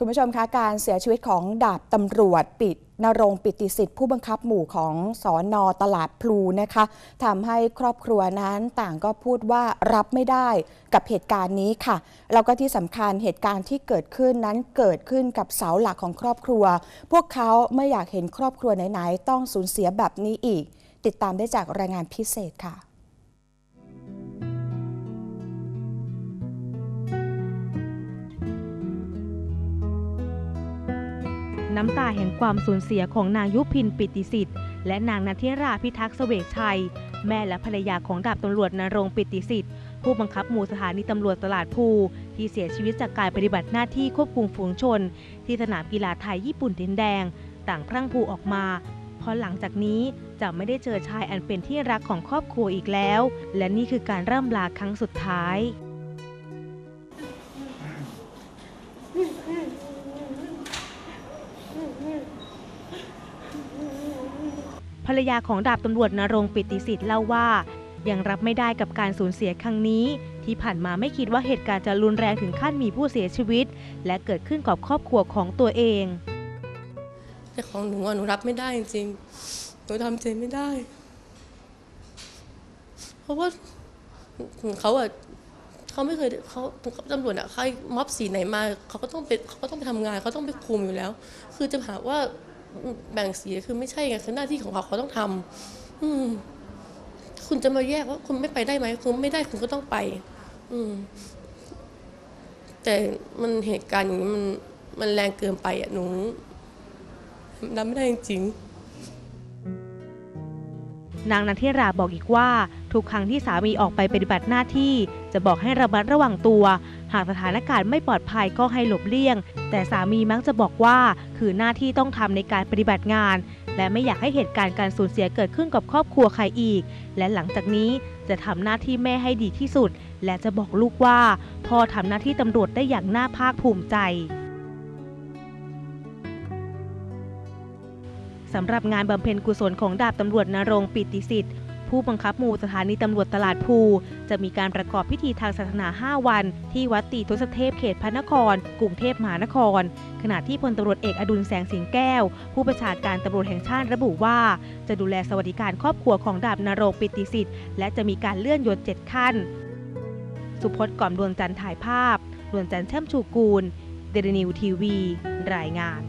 คุณผู้ชมคะการเสียชีวิตของดาบตำรวจปิดนรงปิติสิทธิ์ผู้บังคับหมู่ของสอนอตลาดพลูนะคะทำให้ครอบครัวนั้นต่างก็พูดว่ารับไม่ได้กับเหตุการณ์นี้ค่ะ แล้วก็ที่สำคัญเหตุการณ์ที่เกิดขึ้นนั้นเกิดขึ้นกับเสาหลักของครอบครัว พวกเขาไม่อยากเห็นครอบครัวไหนๆต้องสูญเสียแบบนี้อีก ติดตามได้จากรายงานพิเศษค่ะ น้ำตาแห่งความสูญเสียของนางยุพินปิติสิทธิ์และนางนัทิราพิทักษ์เสวกชัย แม่และภรรยาของดาบตำรวจนรงปิติสิทธิ์ผู้บังคับหมู่สถานีตำรวจตลาดภูที่เสียชีวิตจากการปฏิบัติหน้าที่ควบคุมฝูงชน ที่สนามกีฬาไทยญี่ปุ่นดินแดง ต่างพรั่งพูออกมาเพราะหลังจากนี้จะไม่ได้เจอชายอันเป็นที่รักของครอบครัวอีกแล้ว และนี่คือการร่ำลาครั้งสุดท้าย ภรรยาของดาบตำรวจนรงปิติสิทธิ์เล่าว่า ยังรับไม่ได้กับการสูญเสียครั้งนี้ ที่ผ่านมาไม่คิดว่าเหตุการณ์จะรุนแรงถึงขั้นมีผู้เสียชีวิต และเกิดขึ้นกับครอบครัวของตัวเองแต่ของหนูอะหนูรับไม่ได้จริงๆหนูทำใจไม่ได้ เพราะว่าเขาอะเขาไม่เคยเขาตำรวจอะใครม็อบสีไหนมาเขาก็ต้องไปเขาก็ต้องไปทำงานเขาต้องไปคุมอยู่แล้ว คือจะหาว่า แบ่งสีคือไม่ใช่ไงคือหน้าที่ของเขาเขาต้องทำอืม คุณจะมาแยกว่า คุณไม่ไปได้ไหมคุณไม่ได้คุณก็ต้องไป อืม แต่มันเหตุการณ์อย่างนี้มันมันแรงเกินไปอะหนูรับไม่ได้จริงๆ นางนันทิราบอกอีกว่า ทุกครั้งที่สามีออกไปปฏิบัติหน้าที่ จะบอกให้ระมัดระวังตัว หากสถานการณ์ไม่ปลอดภัยก็ให้หลบเลี่ยง แต่สามีมักจะบอกว่า คือหน้าที่ต้องทำในการปฏิบัติงาน และไม่อยากให้เหตุการณ์การสูญเสียเกิดขึ้นกับครอบครัวใครอีก และหลังจากนี้จะทำหน้าที่แม่ให้ดีที่สุด และจะบอกลูกว่าพ่อทำหน้าที่ตำรวจได้อย่างน่าภาคภูมิใจ สำหรับงานบำเพ็ญกุศลของดาบตำรวจนรงปิติสิทธิ์ ผู้บังคับหมู่สถานีตำรวจตลาดภูจะมีการประกอบพิธีทางศาสนา 5 วัน ที่วัดตีทศเทพเขตพระนคร กรุงเทพมหานคร ขณะที่พลตำรวจเอกอดุลแสงสิงแก้ว ผู้ประชาการตำรวจแห่งชาติระบุว่า จะดูแลสวัสดิการครอบครัวของดาบนรงปิติสิทธิ์และจะมีการเลื่อนยศ7ขั้น สุพจน์ก่อมดวงจันทร์ถ่ายภาพดวงจันทร์แช่มชูกูลเดลินิวทีวี รายงาน